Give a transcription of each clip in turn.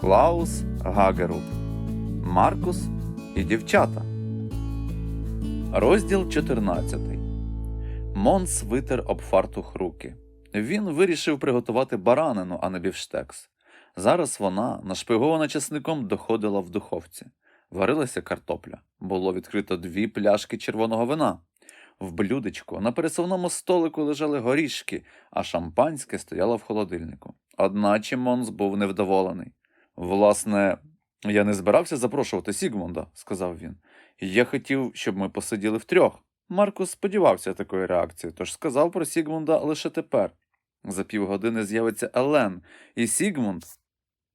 Клаус Гагерут, Маркус і дівчата. Розділ 14. Монс витер об фартух руки. Він вирішив приготувати баранину, а не бівштекс. Зараз вона, нашпигована часником, доходила в духовці. Варилася картопля. Було відкрито дві пляшки червоного вина. В блюдечку на пересувному столику лежали горішки, а шампанське стояло в холодильнику. Одначе Монс був невдоволений. Власне, я не збирався запрошувати Сігмунда, сказав він. Я хотів, щоб ми посиділи втрьох. Маркус сподівався такої реакції, тож сказав про Сігмунда лише тепер. За півгодини з'явиться Елен, і Сігмунд,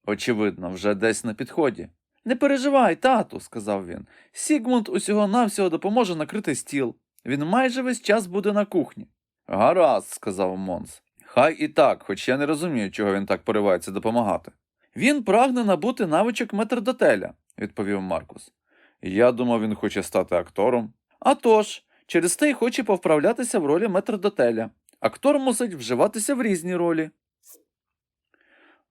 очевидно, вже десь на підході. Не переживай, тату, сказав він. Сігмунд усього навсього допоможе накрити стіл. Він майже весь час буде на кухні. Гаразд, сказав Монс. Хай і так, хоч я не розумію, чого він так поривається допомагати. Він прагне набути навичок метрдотеля, відповів Маркус. Я думав, він хоче стати актором. А тож, через те й хоче повправлятися в ролі метрдотеля. Актор мусить вживатися в різні ролі.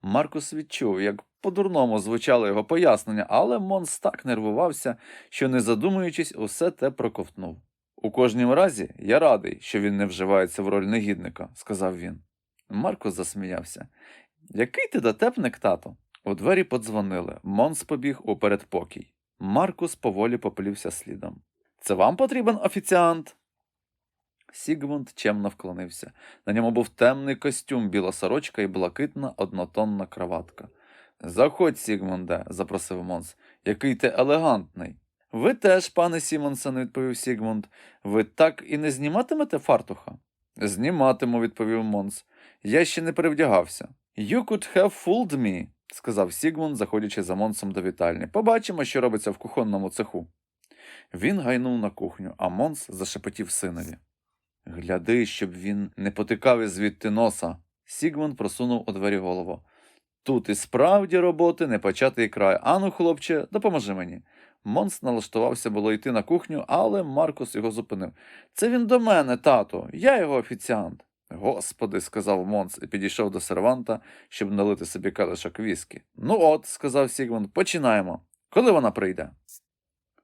Маркус відчув, як по-дурному звучало його пояснення, але Монс так нервувався, що, не задумуючись, усе те проковтнув. У кожнім разі я радий, що він не вживається в роль негідника, сказав він. Маркус засміявся. Який ти дотепник, тато? У двері подзвонили. Монс побіг у передпокій. Маркус поволі поплівся слідом. Це вам потрібен офіціант? Сігмунд чемно вклонився. На ньому був темний костюм, біла сорочка і блакитна однотонна краватка. Заходь, Сігмунде, запросив Монс. Який ти елегантний. Ви теж, пане Сімонсен, відповів Сігмунд. Ви так і не зніматимете фартуха? Зніматиму, відповів Монс. Я ще не перевдягався. You could have fooled me, сказав Сігмунд, заходячи за Монсом до вітальні. Побачимо, що робиться в кухонному цеху. Він гайнув на кухню, а Монс зашепотів синові. Гляди, щоб він не потикав із звідти носа. Сігмунд просунув у двері голову. Тут і справді роботи не початий край. Ану, хлопче, допоможи мені. Монс налаштувався було йти на кухню, але Маркус його зупинив. Це він до мене, тато, я його офіціант. Господи, сказав Монс і підійшов до серванта, щоб налити собі калишок віскі. Ну от, сказав Сігмунд, починаємо. Коли вона прийде?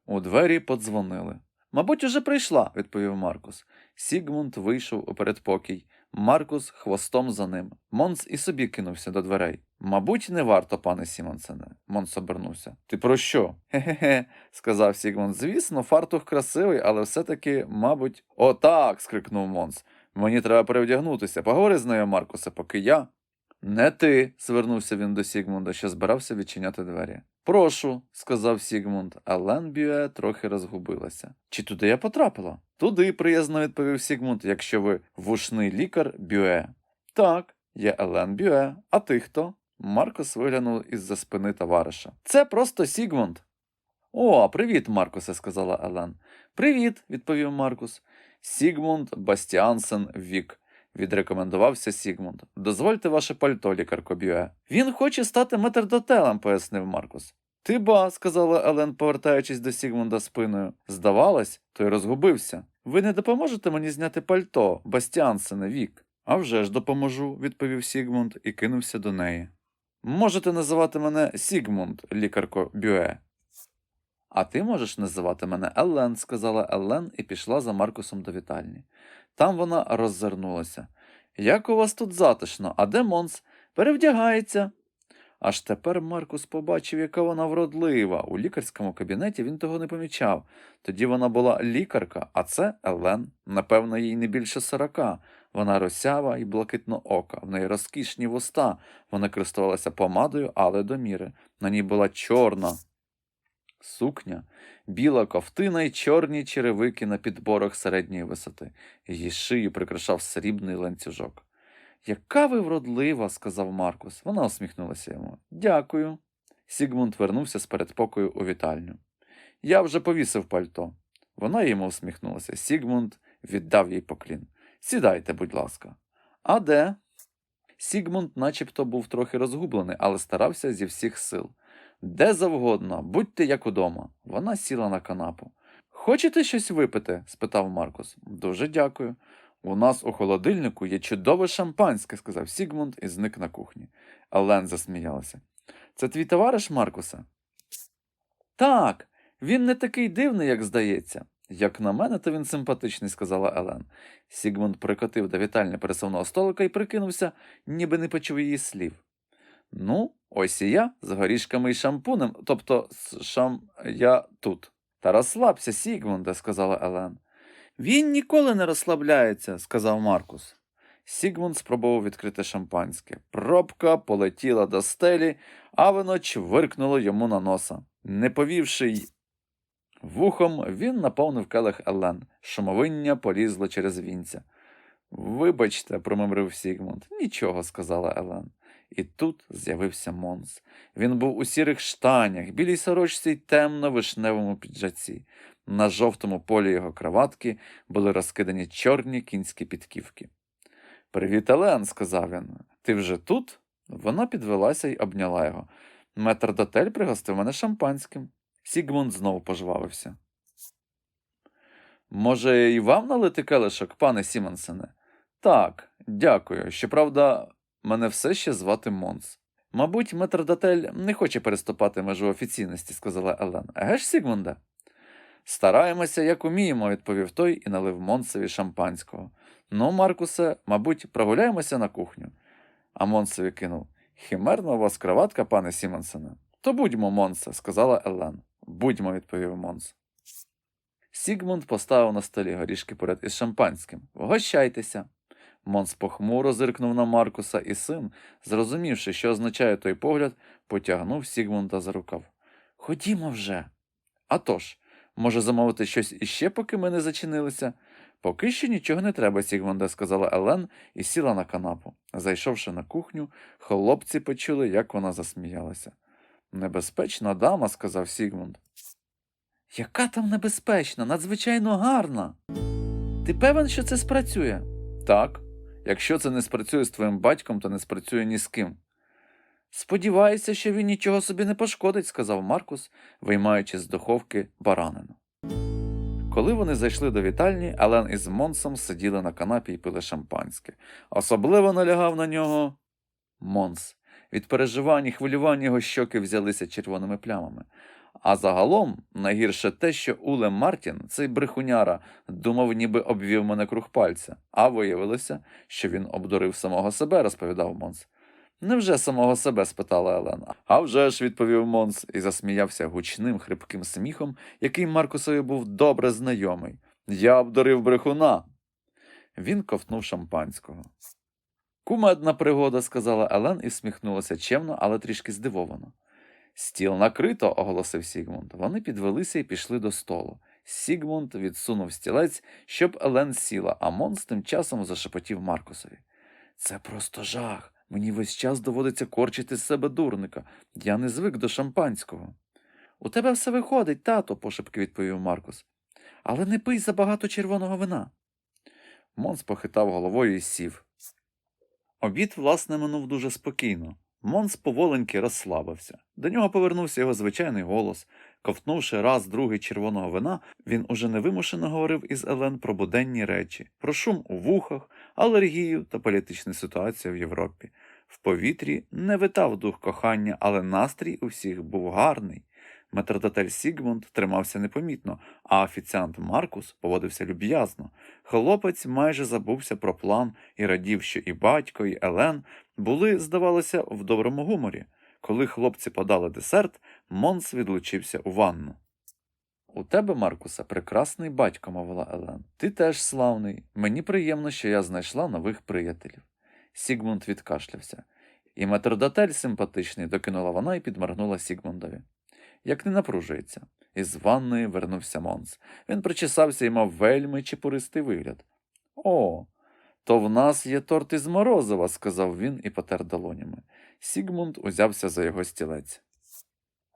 У двері подзвонили. Мабуть, уже прийшла, відповів Маркус. Сігмунд вийшов у передпокій. Маркус хвостом за ним. Монс і собі кинувся до дверей. Мабуть, не варто, пане Сімонсене. Монс обернувся. Ти про що? Хе-хе-хе, сказав Сігмунд. Звісно, фартух красивий, але все-таки, мабуть. О, так. скрикнув Монс. Мені треба перевдягнутися. Поговори з нею, Маркусе, поки я. Не ти, звернувся він до Сігмунда, що збирався відчиняти двері. Прошу, сказав Сігмунд, а Лен Бюе трохи розгубилася. Чи туди я потрапила? Туди, приязно відповів Сігмунд, якщо ви вушний лікар Бюе. Так, я Елен Бюе. А ти хто? Маркус виглянув із-за спини товариша. Це просто Сігмунд. О, привіт, Маркусе, сказала Елен. Привіт, відповів Маркус. Сігмунд Бастіансен Вік. Відрекомендувався Сігмунд. Дозвольте ваше пальто, лікарко Бюе. Він хоче стати метрдотелем, пояснив Маркус. Ти ба, сказала Елен, повертаючись до Сігмунда спиною. Здавалось, той розгубився. Ви не допоможете мені зняти пальто, Бастіансене Вік? «А вже ж допоможу, відповів Сігмунд і кинувся до неї. Можете називати мене Сігмунд, лікарко Бюе. А ти можеш називати мене Елен, сказала Елен і пішла за Маркусом до вітальні. Там вона роззирнулася. Як у вас тут затишно, а де Монс? Перевдягається. Аж тепер Маркус побачив, яка вона вродлива. У лікарському кабінеті він того не помічав. Тоді вона була лікарка, а це Елен. Напевно, їй не більше сорока. Вона росява і блакитно ока, в неї розкішні вуста. Вона користувалася помадою, але до міри. На ній була чорна сукня, біла ковтина й чорні черевики на підборах середньої висоти. Її шию прикрашав срібний ланцюжок. Яка ви вродлива, сказав Маркус. Вона усміхнулася йому. Дякую. Сігмунд вернувся з передпокою у вітальню. Я вже повісив пальто. Вона йому усміхнулася. Сігмунд віддав їй поклін. Сідайте, будь ласка. А де? Сігмунд начебто був трохи розгублений, але старався зі всіх сил. Де завгодно, будьте як удома. Вона сіла на канапу. Хочете щось випити? спитав Маркус. Дуже дякую. У нас у холодильнику є чудове шампанське, сказав Сігмунд і зник на кухні. Елен засміялася. Це твій товариш Маркуса? Так, він не такий дивний, як здається. Як на мене, то він симпатичний, сказала Елен. Сігмунд прикотив до вітальні пересувного столика і прикинувся, ніби не почув її слів. Ну, ось і я з горішками і шампунем, тобто з шам я тут. Та розслабся, Сігмунде, сказала Елен. Він ніколи не розслабляється, сказав Маркус. Сігмунд спробував відкрити шампанське. Пробка полетіла до стелі, а вино чвиркнуло йому на носа. Не повівши й вухом, він наповнив келих Елен. Шумовиння полізло через вінця. Вибачте, промимрив Сігмунд. Нічого, сказала Елен. І тут з'явився Монс. Він був у сірих штанях, білій сорочці й темно-вишневому піджаці. На жовтому полі його краватки були розкидані чорні кінські підківки. Привіт, Елен, сказав він. Ти вже тут? Вона підвелася й обняла його. Метрдотель пригостив мене шампанським. Сігмунд знову пожвавився. Може, і вам налити келишок, пане Сімонсене? Так, дякую. Щоправда, мене все ще звати Монс. Мабуть, метрдотель не хоче переступати межу офіційності, сказала Елен. Еге ж, Сігмунде? Стараємося, як уміємо, відповів той і налив Монсові шампанського. Ну, Маркусе, мабуть, прогуляємося на кухню. А Монсові кинув. Химерна у вас краватка, пане Сімонсене. То будьмо, Монсе, сказала Елен. Будьмо, відповів Монс. Сігмунд поставив на столі горішки поряд із шампанським. Вгощайтеся. Монс похмуро зиркнув на Маркуса, і син, зрозумівши, що означає той погляд, потягнув Сігмунда за рукав. Ходімо вже. «А тож, може замовити щось іще, поки ми не зачинилися? Поки що нічого не треба, Сігмунде, сказала Елен і сіла на канапу. Зайшовши на кухню, хлопці почули, як вона засміялася. Небезпечна дама, сказав Сігмунд. Яка там небезпечна, надзвичайно гарна. Ти певен, що це спрацює? Так. Якщо це не спрацює з твоїм батьком, то не спрацює ні з ким. Сподіваюся, що він нічого собі не пошкодить, сказав Маркус, виймаючи з духовки баранину. Коли вони зайшли до вітальні, Елен із Монсом сиділи на канапі і пили шампанське. Особливо налягав на нього Монс. Від переживань і хвилювань його щоки взялися червоними плямами. А загалом найгірше те, що Уле Мартін, цей брехуняра, думав, ніби обвів мене круг пальця, а виявилося, що він обдурив самого себе, розповідав Монс. Невже самого себе? спитала Елена. «А вже ж», – відповів Монс і засміявся гучним, хрипким сміхом, який Маркусові був добре знайомий. Я обдурив брехуна. Він ковтнув шампанського. Кумедна пригода, сказала Елен і всміхнулася чемно, але трішки здивовано. Стіл накрито, оголосив Сігмунд. Вони підвелися і пішли до столу. Сігмунд відсунув стілець, щоб Елен сіла, а Монс тим часом зашепотів Маркусові. Це просто жах. Мені весь час доводиться корчити з себе дурника. Я не звик до шампанського. У тебе все виходить, тато, пошепки відповів Маркус. Але не пий забагато червоного вина. Монс похитав головою і сів. Обід, власне, минув дуже спокійно. Монс поволеньки розслабився. До нього повернувся його звичайний голос. Ковтнувши раз другий червоного вина, він уже невимушено говорив із Елен про буденні речі, про шум у вухах, алергію та політичну ситуацію в Європі. В повітрі не витав дух кохання, але настрій у всіх був гарний. Метрдотель Сігмунд тримався непомітно, а офіціант Маркус поводився люб'язно. Хлопець майже забувся про план і радів, що і батько, і Елен були, здавалося, в доброму гуморі. Коли хлопці подали десерт, Монс відлучився у ванну. У тебе, Маркуса, прекрасний батько, мовила Елен. Ти теж славний. Мені приємно, що я знайшла нових приятелів. Сігмунд відкашлявся. І метрдотель симпатичний, докинула вона і підморгнула Сігмундові. Як не напружується. Із ванної вернувся Монс. Він причесався і мав вельми чепуристий вигляд. О, то в нас є торт із морозива, сказав він і потер долонями. Сігмунд узявся за його стілець.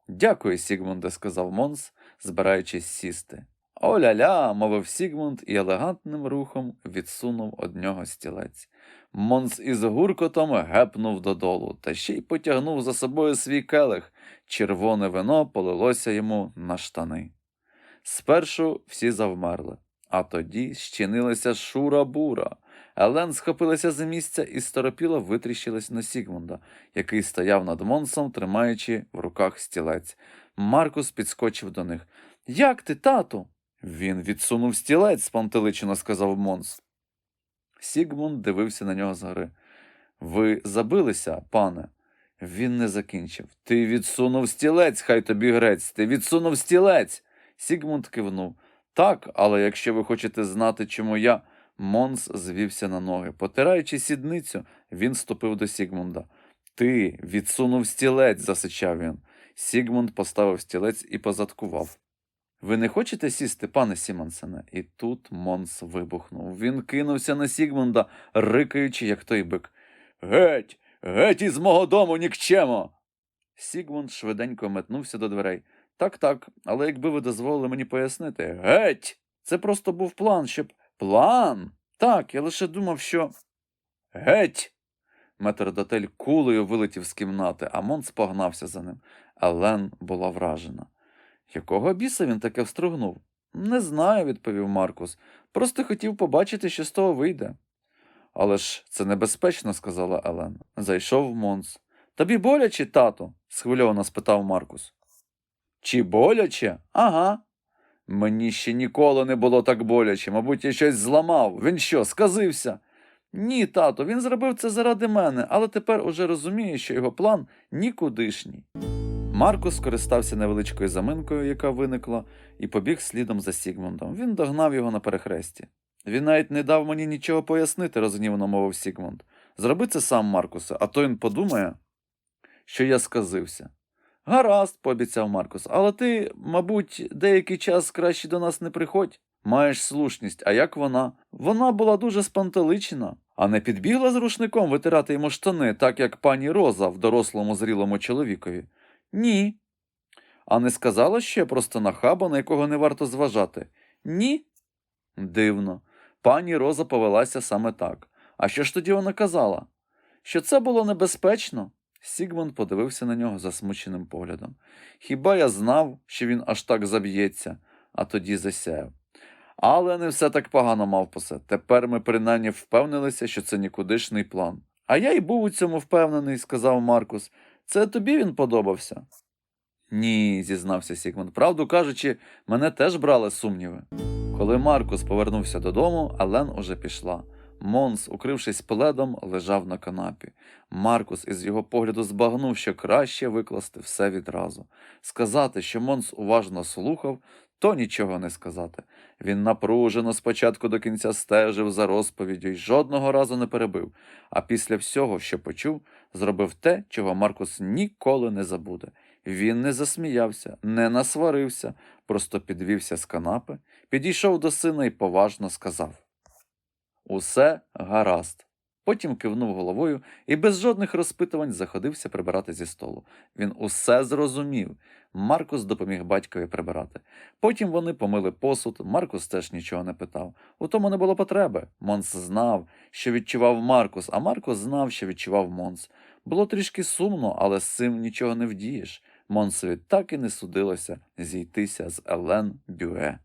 Дякую, Сігмунде, сказав Монс, збираючись сісти. Оля-ля, мовив Сігмунд і елегантним рухом відсунув од нього стілець. Монс із гуркотом гепнув додолу та ще й потягнув за собою свій келих. Червоне вино полилося йому на штани. Спершу всі завмерли, а тоді щинилася шура-бура. Елен схопилася за місця і сторопіло витріщилась на Сігмунда, який стояв над Монсом, тримаючи в руках стілець. Маркус підскочив до них. Як ти, тату? Він відсунув стілець, спантеличено сказав Монс. Сігмунд дивився на нього згори. Ви забилися, пане? Він не закінчив. Ти відсунув стілець, хай тобі грець, ти відсунув стілець. Сігмунд кивнув. Так, але якщо ви хочете знати, чому я. Монс звівся на ноги. Потираючи сідницю, він ступив до Сігмунда. Ти відсунув стілець, засичав він. Сігмунд поставив стілець і позадкував. Ви не хочете сісти, пане Сімонсене? І тут Монс вибухнув. Він кинувся на Сігмунда, рикаючи, як той бик. Геть! Геть із мого дому, нікчемо! Сігмунд швиденько метнувся до дверей. Так, так, але якби ви дозволили мені пояснити. Геть! Це просто був план, щоб. План? Так, я лише думав, що. Геть! Метрдотель кулею вилетів з кімнати, а Монс погнався за ним. Елен була вражена. Якого біса він таке встругнув? Не знаю, відповів Маркус. Просто хотів побачити, що з того вийде. Але ж це небезпечно, сказала Елен. Зайшов Монс. Тобі боляче, тато? схвильовано спитав Маркус. Чи боляче? Ага. Мені ще ніколи не було так боляче. Мабуть, я щось зламав. Він що, сказився? Ні, тато, він зробив це заради мене, але тепер уже розуміє, що його план нікудишній. Маркус скористався невеличкою заминкою, яка виникла, і побіг слідом за Сігмундом. Він догнав його на перехресті. Він навіть не дав мені нічого пояснити, розгнівано мовив Сігмунд. Зроби це сам, Маркусе, а то він подумає, що я сказився. Гаразд, пообіцяв Маркус, але ти, мабуть, деякий час краще до нас не приходь. Маєш слушність, а як вона? Вона була дуже спантеличена, а не підбігла з рушником витирати йому штани, так як пані Роза в дорослому зрілому чоловікові. Ні. А не сказала ще просто нахаба, на якого не варто зважати? Ні. Дивно. Пані Роза повелася саме так. А що ж тоді вона казала? Що це було небезпечно? Сігмунд подивився на нього засмученим поглядом. Хіба я знав, що він аж так заб'ється, а тоді засяяв. Але не все так погано мавпосе. Тепер ми принаймні впевнилися, що це нікудишний план. А я й був у цьому впевнений, сказав Маркус. Це тобі він подобався? Ні, зізнався Сігмунд. Правду кажучи, мене теж брали сумніви. Коли Маркус повернувся додому, Ален уже пішла. Монс, укрившись пледом, лежав на канапі. Маркус із його погляду збагнув, що краще викласти все відразу. Сказати, що Монс уважно слухав, то нічого не сказати. Він напружено спочатку до кінця стежив за розповіддю і жодного разу не перебив, а після всього, що почув, зробив те, чого Маркус ніколи не забуде. Він не засміявся, не насварився, просто підвівся з канапи, підійшов до сина і поважно сказав Усе гаразд. Потім кивнув головою і без жодних розпитувань заходився прибирати зі столу. Він усе зрозумів. Маркус допоміг батькові прибирати. Потім вони помили посуд, Маркус теж нічого не питав. У тому не було потреби. Монс знав, що відчував Маркус, а Маркус знав, що відчував Монс. Було трішки сумно, але з цим нічого не вдієш. Монсові так і не судилося зійтися з Елен Бюе.